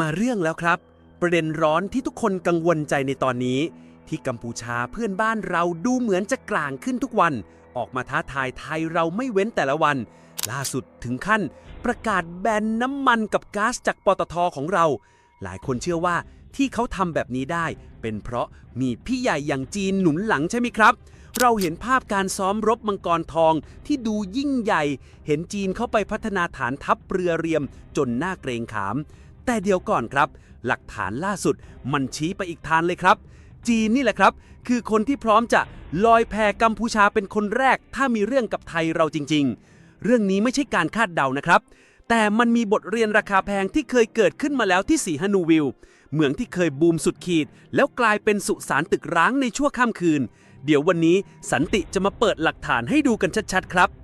มาเรื่องแล้วครับ ประเด็นร้อนที่ทุกคนกังวลใจในตอนนี้ ที่กัมพูชาเพื่อนบ้านเราดูเหมือนจะกลางขึ้นทุกวัน ออกมาท้าทายไทยเราไม่เว้นแต่ละวัน ล่าสุดถึงขั้น ประกาศแบนน้ำมันกับก๊าซจากปตทของเรา หลายคนเชื่อว่าที่เขาทำแบบนี้ได้ เป็นเพราะมีพี่ใหญ่อย่างจีนหนุนหลังใช่ไหมครับเราเห็นภาพการซ้อมรบมังกรทองที่ดูยิ่งใหญ่ เห็นจีนเข้าไปพัฒนาฐานทัพเรือเรียมจนน่าเกรงขาม แต่เดี๋ยวก่อนครับ หลักฐานล่าสุดมันชี้ไปอีกทางเลยครับ จีนนี่แหละครับ คือคนที่พร้อมจะลอยแพกัมพูชาเป็นคนแรก ถ้ามีเรื่องกับไทยเราจริง ๆ เรื่องนี้ไม่ใช่การคาดเดานะครับ แต่มันมีบทเรียนราคาแพงที่เคยเกิดขึ้นมาแล้วที่สีฮานูวิลเมืองที่เคยบูมสุดขีด แล้วกลายเป็นสุสานตึกร้างในชั่วข้ามคืน เดี๋ยววันนี้สันติจะมาเปิดหลักฐานให้ดูกันชัดๆ ครับ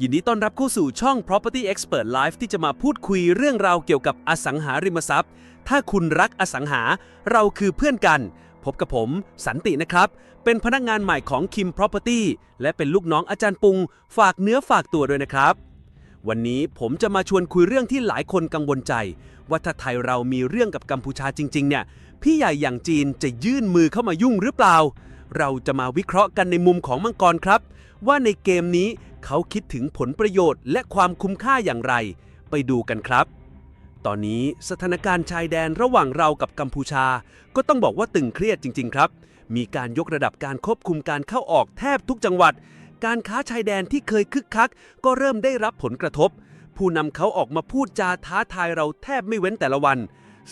ยินดีต้อนรับเข้าสู่ช่อง Property Expert Live ที่จะมาพูดคุยเรื่องราวเกี่ยวกับอสังหาริมทรัพย์ ถ้าคุณรักอสังหาเราคือเพื่อนกัน พบกับผม สันตินะครับ เป็นพนักงานใหม่ของ Kim Property และเป็นลูกน้องอาจารย์ปุง ฝากเนื้อฝากตัวด้วยนะครับ วันนี้ผมจะมาชวนคุยเรื่องที่หลายคนกังวลใจ ว่าถ้าไทยเรามีเรื่องกับกัมพูชาจริง ๆ เนี่ย พี่ใหญ่อย่างจีนจะยื่นมือเข้ามายุ่งหรือเปล่า เราจะมาวิเคราะห์กันในมุมของมังกรครับ ว่าในเกมนี้ เขาคิดถึงผลประโยชน์และความคุ้มค่าอย่างไร ไปดูกันครับ ตอนนี้สถานการณ์ชายแดนระหว่างเรากับกัมพูชา ก็ต้องบอกว่าตึงเครียดจริง ๆ ครับ มีการยกระดับการควบคุมการเข้าออกแทบทุกจังหวัด การค้าชายแดนที่เคยคึกคัก ก็เริ่มได้รับผลกระทบ ผู้นำเขาออกมาพูดจาท้าทายเราแทบไม่เว้นแต่ละวัน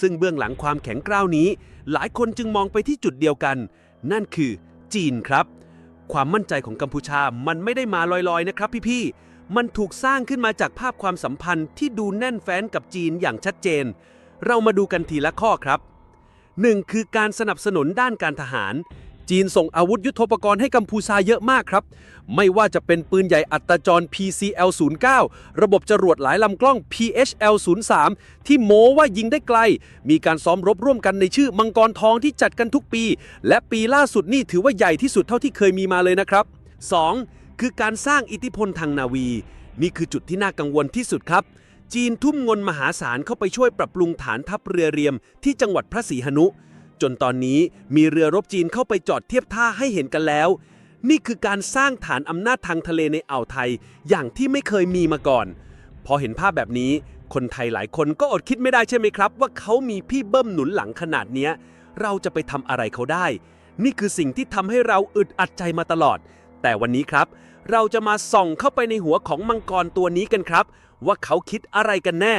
ซึ่งเบื้องหลังความแข็งกร้าวนี้ หลายคนจึงมองไปที่จุดเดียวกัน นั่นคือจีนครับ ความมั่นใจของกัมพูชามันไม่ได้มาลอยๆนะครับพี่ๆ มันถูกสร้างขึ้นมาจากภาพความสัมพันธ์ที่ดูแน่นแฟ้นกับจีนอย่างชัดเจน เรามาดูกันทีละข้อครับ 1. คือการสนับสนุนด้านการทหาร จีนส่งอาวุธยุทโธปกรณ์ให้กัมพูชาเยอะมากครับ ไม่ว่าจะเป็นปืนใหญ่อัตราจร PCL-09 ระบบจรวดหลายลำกล้อง PHL-03 ที่โม้ว่ายิงได้ไกล มีการซ้อมรบร่วมกันในชื่อมังกรทองที่จัดกันทุกปี และปีล่าสุดนี่ถือว่าใหญ่ที่สุดเท่าที่เคยมีมาเลยนะครับ 2. คือการสร้างอิทธิพลทางนาวี นี่คือจุดที่น่ากังวลที่สุดครับจีนทุ่มเงินมหาศาลเข้าไปช่วยปรับปรุงฐานทัพเรือเรียมที่จังหวัดพระศรีหนุ จนตอนนี้มีเรือรบจีนเข้าไปจอดเทียบท่าให้เห็นกันแล้ว นี่คือการสร้างฐานอำนาจทางทะเลในอ่าวไทย อย่างที่ไม่เคยมีมาก่อน พอเห็นภาพแบบนี้ คนไทยหลายคนก็อดคิดไม่ได้ใช่ไหมครับ ว่าเขามีพี่เบิ้มหนุนหลังขนาดเนี้ย เราจะไปทำอะไรเขาได้ นี่คือสิ่งที่ทำให้เราอึดอัดใจมาตลอด แต่วันนี้ครับ เราจะมาส่องเข้าไปในหัวของมังกรตัวนี้กันครับ ว่าเขาคิดอะไรกันแน่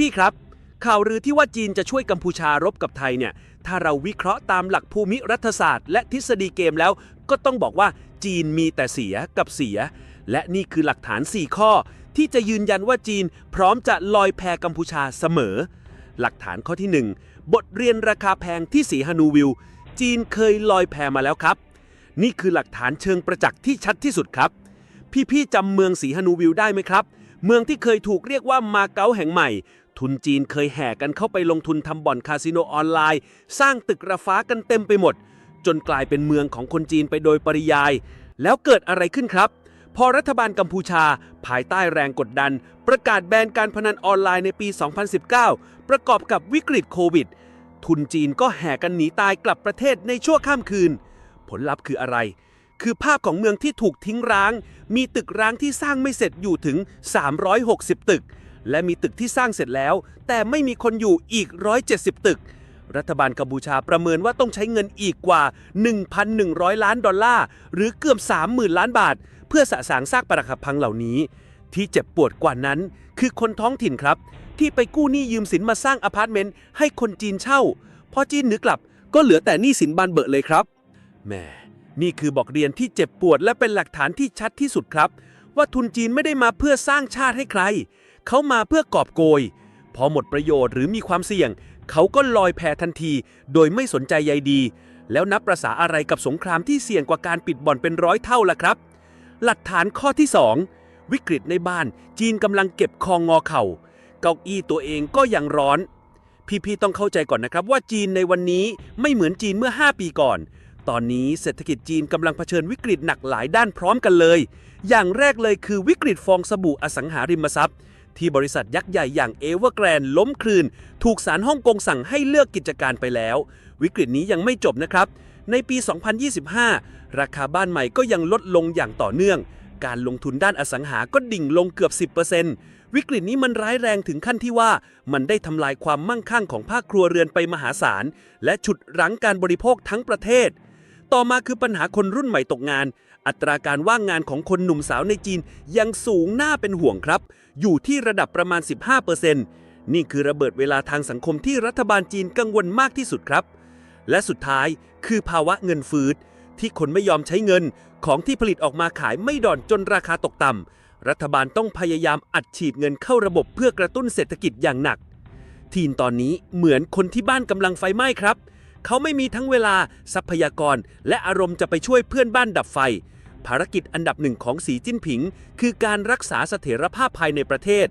พี่ๆครับ ข่าวลือที่ว่าจีนจะช่วยกัมพูชารบกับไทยเนี่ย ถ้าเราวิเคราะห์ตามหลักภูมิรัฐศาสตร์ และทฤษฎีเกมแล้ว ก็ต้องบอกว่าจีนมีแต่เสียกับเสีย และนี่คือหลักฐาน 4 ข้อ ที่จะยืนยันว่าจีนพร้อมจะลอยแพกัมพูชาเสมอ หลักฐานข้อที่ 1 บทเรียนราคาแพงที่สีฮานูวิลจีนเคยลอยแพมาแล้วครับ นี่คือหลักฐานเชิงประจักษ์ที่ชัดที่สุดครับ พี่ๆจำเมืองสีฮานูวิลได้ไหมครับ เมืองที่เคยถูกเรียกว่ามาเก๊าแห่งใหม่ ทุนจีนเคยแห่กันเข้าไปลงทุนทำบ่อนคาสิโนออนไลน์ สร้างตึกระฟ้ากันเต็มไปหมด จนกลายเป็นเมืองของคนจีนไปโดยปริยาย แล้วเกิดอะไรขึ้นครับ พอรัฐบาลกัมพูชา ภายใต้แรงกดดัน ประกาศแบนการพนันออนไลน์ในปี 2019 ประกอบกับวิกฤตโควิด ทุนจีนก็แห่กันหนีตายกลับประเทศในชั่วข้ามคืน ผลลัพธ์คืออะไร คือภาพของเมืองที่ถูกทิ้งร้าง มีตึกร้างที่สร้างไม่เสร็จอยู่ถึง 360 ตึก และมีตึกที่สร้างเสร็จแล้ว แต่ไม่มีคนอยู่อีก 170 ตึก รัฐบาลกัมพูชาประเมินว่าต้องใช้เงินอีกกว่า 1,100 ล้านดอลลาร์ หรือเกือบ 30,000 ล้านบาท เพื่อสะสางซากปรักหักพังเหล่านี้ ที่เจ็บปวดกว่านั้น คือคนท้องถิ่นครับ ที่ไปกู้หนี้ยืมสินมาสร้างอพาร์ตเมนต์ให้คนจีนเช่า พอจีนนึกกลับ ก็เหลือแต่หนี้สินบานเบอะเลยครับแหมนี่คือบอกเรียนที่เจ็บปวดและเป็นหลักฐานที่ชัดที่สุดครับ ว่าทุนจีนไม่ได้มาเพื่อสร้างชาติให้ใคร เขามาเพื่อกอบโกย พอหมดประโยชน์หรือมีความเสี่ยง เขาก็ลอยแพทันที โดยไม่สนใจใยดี แล้วนับประษาอะไรกับสงครามที่เสี่ยงกว่าการปิดบ่อนเป็นร้อยเท่าล่ะครับ หลักฐานข้อที่ 2 วิกฤตในบ้าน จีนกำลังเก็บคองงอเข่า เก้าอี้ตัวเองก็ยังร้อน พี่ๆต้องเข้าใจก่อนนะครับ ว่าจีนในวันนี้ไม่เหมือนจีนเมื่อ 5 ปีก่อนตอนนี้เศรษฐกิจจีนกำลังเผชิญวิกฤตหนักหลายด้านพร้อมกันเลย อย่างแรกเลยคือวิกฤตฟองสบู่อสังหาริมทรัพย์ ที่บริษัทยักษ์ใหญ่อย่างเอเวอร์แกรนล้มคลืน ถูกศาลฮ่องกงสั่งให้เลิกกิจการไปแล้ว วิกฤตนี้ยังไม่จบนะครับ ในปี 2025 ราคาบ้านใหม่ก็ยังลดลงอย่างต่อเนื่อง การลงทุนด้านอสังหาก็ดิ่งลงเกือบ 10%วิกฤตนี้มันร้ายแรงถึงขั้นที่ว่า มันได้ทำลายความมั่งคั่งของภาคครัวเรือนไปมหาศาล และฉุดรั้งการบริโภคทั้งประเทศ ต่อมาคือปัญหาคนรุ่นใหม่ตกงาน อัตราการว่างงานของคนหนุ่มสาวในจีนยังสูงน่าเป็นห่วงครับ อยู่ที่ระดับประมาณ 15%นี่คือระเบิดเวลาทางสังคมที่รัฐบาลจีนกังวลมากที่สุดครับ และสุดท้ายคือภาวะเงินฟื้นที่คนไม่ยอมใช้เงินของที่ผลิตออกมาขายไม่ดอนจนราคาตกต่ำรัฐบาลต้องพยายามอัดฉีดเงินเข้าระบบเพื่อกระตุ้นเศรษฐกิจอย่างหนัก ทีนตอนนี้เหมือนคนที่บ้านกำลังไฟไหม้ครับ เขาไม่มีทั้งเวลาทรัพยากร และอารมณ์จะไปช่วยเพื่อนบ้านดับไฟ ภารกิจอันดับหนึ่งของสีจิ้นผิง คือการรักษาเสถียรภาพภายในประเทศ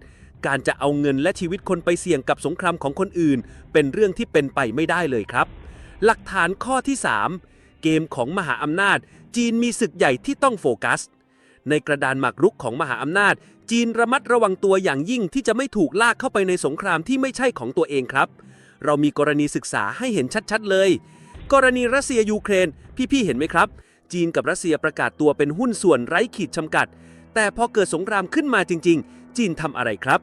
การจะเอาเงินและชีวิตคนไปเสี่ยงกับสงครามของคนอื่น เป็นเรื่องที่เป็นไปไม่ได้เลยครับ หลักฐานข้อที่ 3 เกมของมหาอำนาจ จีนมีศึกใหญ่ที่ต้องโฟกัส ในกระดานหมากรุกของมหาอำนาจ จีนระมัดระวังตัวอย่างยิ่งที่จะไม่ถูกลากเข้าไปในสงครามที่ไม่ใช่ของตัวเองครับ เรามีกรณีศึกษาให้เห็นชัดๆเลย กรณีรัสเซียยูเครน พี่ๆเห็นไหมครับ จีนกับรัสเซียประกาศตัวเป็นหุ้นส่วนไร้ขีดจำกัด แต่พอเกิดสงครามขึ้นมาจริง ๆ จีนทำอะไรครับ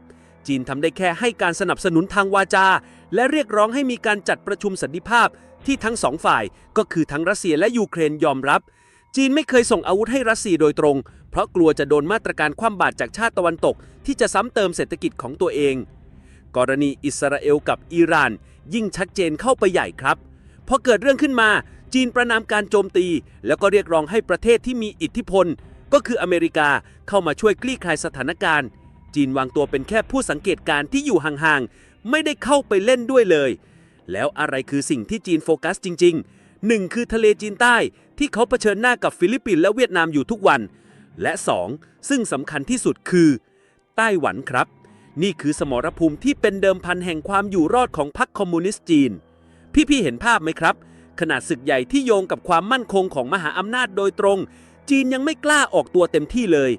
จีนทำได้แค่ให้การสนับสนุนทางวาจา และเรียกร้องให้มีการจัดประชุมสันติภาพ ที่ทั้งสองฝ่าย ก็คือทั้งรัสเซียและยูเครนยอมรับ จีนไม่เคยส่งอาวุธให้รัสเซียโดยตรง เพราะกลัวจะโดนมาตรการคว่ำบาตรจากชาติตะวันตก ที่จะซ้ำเติมเศรษฐกิจของตัวเอง กรณีอิสราเอลกับอิหร่าน ยิ่งชัดเจนเข้าไปใหญ่ครับพอเกิดเรื่องขึ้นมาจีนประนามการโจมตี แล้วก็เรียกร้องให้ประเทศที่มีอิทธิพล ก็คืออเมริกาเข้ามาช่วยคลี่คลายสถานการณ์ จีนวางตัวเป็นแค่ผู้สังเกตการณ์ที่อยู่ห่างๆ ไม่ได้เข้าไปเล่นด้วยเลย แล้วอะไรคือสิ่งที่จีนโฟกัสจริงๆ 1 คือทะเลจีนใต้ที่เขาเผชิญหน้ากับฟิลิปปินส์และเวียดนามอยู่ทุกวัน และ 2 ซึ่งสำคัญที่สุดคือ ไต้หวันครับ นี่คือสมรภูมิที่เป็นเดิมพันแห่งความอยู่รอดของพรรคคอมมิวนิสต์จีน พี่ๆเห็นภาพไหมครับ ขนาดศึกใหญ่ที่โยงกับความมั่นคงของมหาอำนาจโดยตรง จีนยังไม่กล้าออกตัวเต็มที่เลย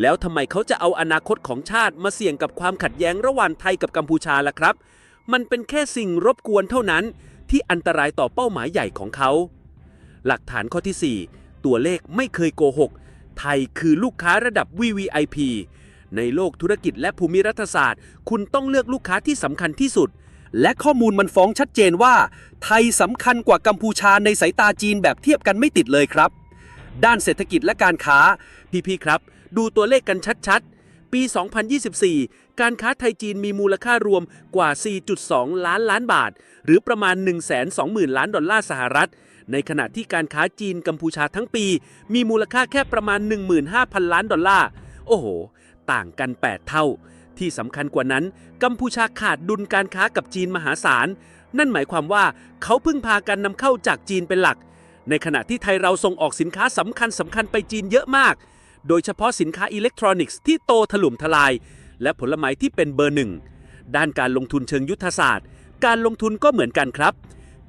แล้วทำไมเขาจะเอาอนาคตของชาติมาเสี่ยงกับความขัดแย้งระหว่างไทยกับกัมพูชาล่ะครับ มันเป็นแค่สิ่งรบกวนเท่านั้น ที่อันตรายต่อเป้าหมายใหญ่ของเขา หลักฐานข้อที่ 4 ตัวเลขไม่เคยโกหก ไทยคือลูกค้าระดับ VVIP ในโลกธุรกิจและภูมิรัฐศาสตร์ คุณต้องเลือกลูกค้าที่สำคัญที่สุด และข้อมูลมันฟ้องชัดเจนว่า ไทยสำคัญกว่ากัมพูชาในสายตาจีนแบบเทียบกันไม่ติดเลยครับ ด้านเศรษฐกิจและการค้า พี่ๆครับ ดูตัวเลขกันชัดๆ ปี 2024 การค้าไทยจีนมีมูลค่ารวมกว่า 4.2 ล้านล้านบาท หรือประมาณ 120,000 ล้านดอลลาร์สหรัฐในขณะที่การค้าจีนกัมพูชาทั้งปี มีมูลค่าแค่ประมาณ 15,000 ล้านดอลลาร์ โอ้โห ต่างกัน 8 เท่า ที่สำคัญกว่านั้น กัมพูชาขาดดุลการค้ากับจีนมหาศาล นั่นหมายความว่าเขาพึ่งพาการนำเข้าจากจีนเป็นหลัก ในขณะที่ไทยเราส่งออกสินค้าสำคัญสำคัญไปจีนเยอะมาก โดยเฉพาะสินค้าอิเล็กทรอนิกส์ที่โตถล่มทลาย และผลไม้ที่เป็นเบอร์หนึ่งด้านการลงทุนเชิงยุทธศาสตร์ การลงทุนก็เหมือนกันครับ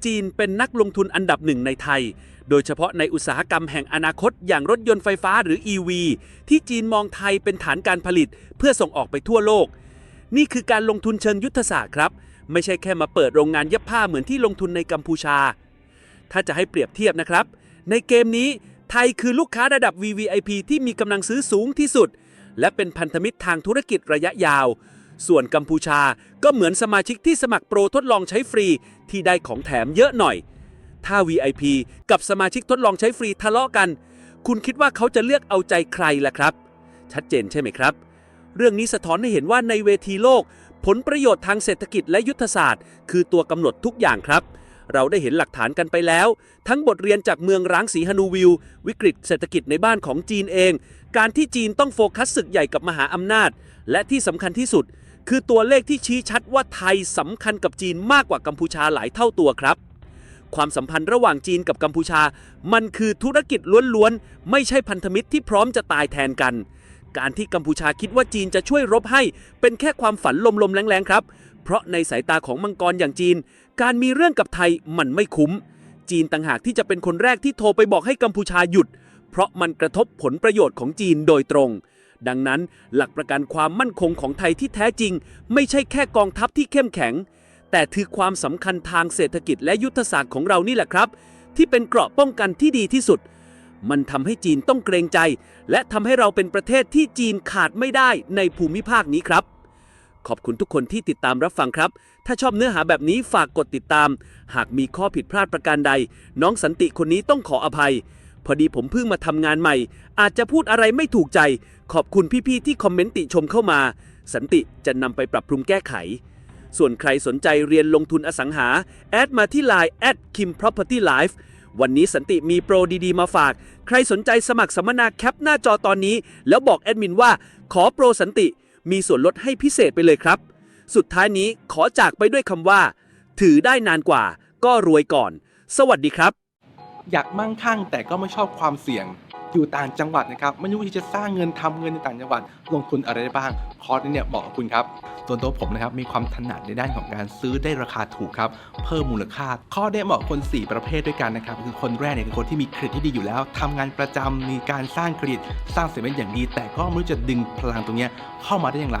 จีนเป็นนักลงทุนอันดับหนึ่งในไทย โดยเฉพาะในอุตสาหกรรมแห่งอนาคตอย่างรถยนต์ไฟฟ้าหรือ EV ที่จีนมองไทยเป็นฐานการผลิตเพื่อส่งออกไปทั่วโลก นี่คือการลงทุนเชิงยุทธศาสตร์ครับ ไม่ใช่แค่มาเปิดโรงงานเย็บผ้าเหมือนที่ลงทุนในกัมพูชา ถ้าจะให้เปรียบเทียบนะครับ ในเกมนี้ไทยคือลูกค้าระดับ VVIP ที่มีกำลังซื้อสูงที่สุด และเป็นพันธมิตรทางธุรกิจระยะยาว ส่วนกัมพูชาก็เหมือนสมาชิกที่สมัครโปรทดลองใช้ฟรีที่ได้ของแถมเยอะหน่อย ถ้า VIP กับสมาชิกทดลองใช้ฟรีทะเลาะกัน คุณคิดว่าเขาจะเลือกเอาใจใครล่ะครับ ชัดเจนใช่ไหมครับ เรื่องนี้สะท้อนให้เห็นว่าในเวทีโลก ผลประโยชน์ทางเศรษฐกิจและยุทธศาสตร์ คือตัวกำหนดทุกอย่างครับ เราได้เห็นหลักฐานกันไปแล้ว ทั้งบทเรียนจากเมืองร้างสีฮานูวิลวิกฤตเศรษฐกิจในบ้านของจีนเอง การที่จีนต้องโฟกัสศึกใหญ่กับมหาอำนาจ และที่สำคัญที่สุด คือตัวเลขที่ชี้ชัดว่าไทยสำคัญกับจีนมากกว่ากัมพูชาหลายเท่าตัวครับ ความสัมพันธ์ระหว่างจีนกับกัมพูชา มันคือธุรกิจล้วนๆ ไม่ใช่พันธมิตรที่พร้อมจะตายแทนกัน การที่กัมพูชาคิดว่าจีนจะช่วยรบให้ เป็นแค่ความฝันลมๆแรงๆครับ เพราะในสายตาของมังกรอย่างจีน การมีเรื่องกับไทยมันไม่คุ้ม จีนต่างหากที่จะเป็นคนแรกที่โทรไปบอกให้กัมพูชาหยุด เพราะมันกระทบผลประโยชน์ของจีนโดยตรงดังนั้นหลักประกันความมั่นคงของไทยที่แท้จริง ไม่ใช่แค่กองทัพที่เข้มแข็ง แต่คือความสำคัญทางเศรษฐกิจและยุทธศาสตร์ของเรานี่แหละครับ ที่เป็นเกราะป้องกันที่ดีที่สุด มันทำให้จีนต้องเกรงใจ และทำให้เราเป็นประเทศที่จีนขาดไม่ได้ในภูมิภาคนี้ครับ ขอบคุณทุกคนที่ติดตามรับฟังครับ ถ้าชอบเนื้อหาแบบนี้ฝากกดติดตาม หากมีข้อผิดพลาดประการใด น้องสันติคนนี้ต้องขออภัย พอดีผมเพิ่งมาทำงานใหม่ อาจจะพูดอะไรไม่ถูกใจ ขอบคุณพี่ๆที่คอมเมนต์ติชมเข้ามา สันติจะนำไปปรับปรุงแก้ไข ส่วนใครสนใจเรียนลงทุนอสังหา แอดมาที่ Line at kim property life วันนี้สันติมีโปรดีๆ มาฝาก ใครสนใจสมัครสัมมนาแคปหน้าจอตอนนี้ แล้วบอกแอดมินว่า ขอโปรสันติ มีส่วนลดให้พิเศษไปเลยครับ สุดท้ายนี้ขอจากไปด้วยคำว่า ถือได้นานกว่า ก็รวยก่อน สวัสดีครับ อยากมั่งคั่งแต่ก็ไม่ชอบความเสี่ยง อยู่ต่างจังหวัดนะครับ ไม่รู้วิธีจะสร้างเงินทำเงินในต่างจังหวัด ลงทุนอะไรได้บ้าง คอร์สนี้เนี่ยเหมาะกับคุณครับ ส่วนตัวผมนะครับมีความถนัดในด้านของการซื้อได้ราคาถูกครับเพิ่มมูลค่า ข้อได้เหมาะคน 4 ประเภทด้วยกันนะครับคือคนแรกเนี่ยคือคนที่มีเครดิตที่ดีอยู่แล้วทำงานประจำมีการสร้างเครดิตสร้างเสร็จเป็นอย่างดี แต่ก็ไม่รู้จะดึงพลังตรงเนี้ยเข้ามาได้อย่างไร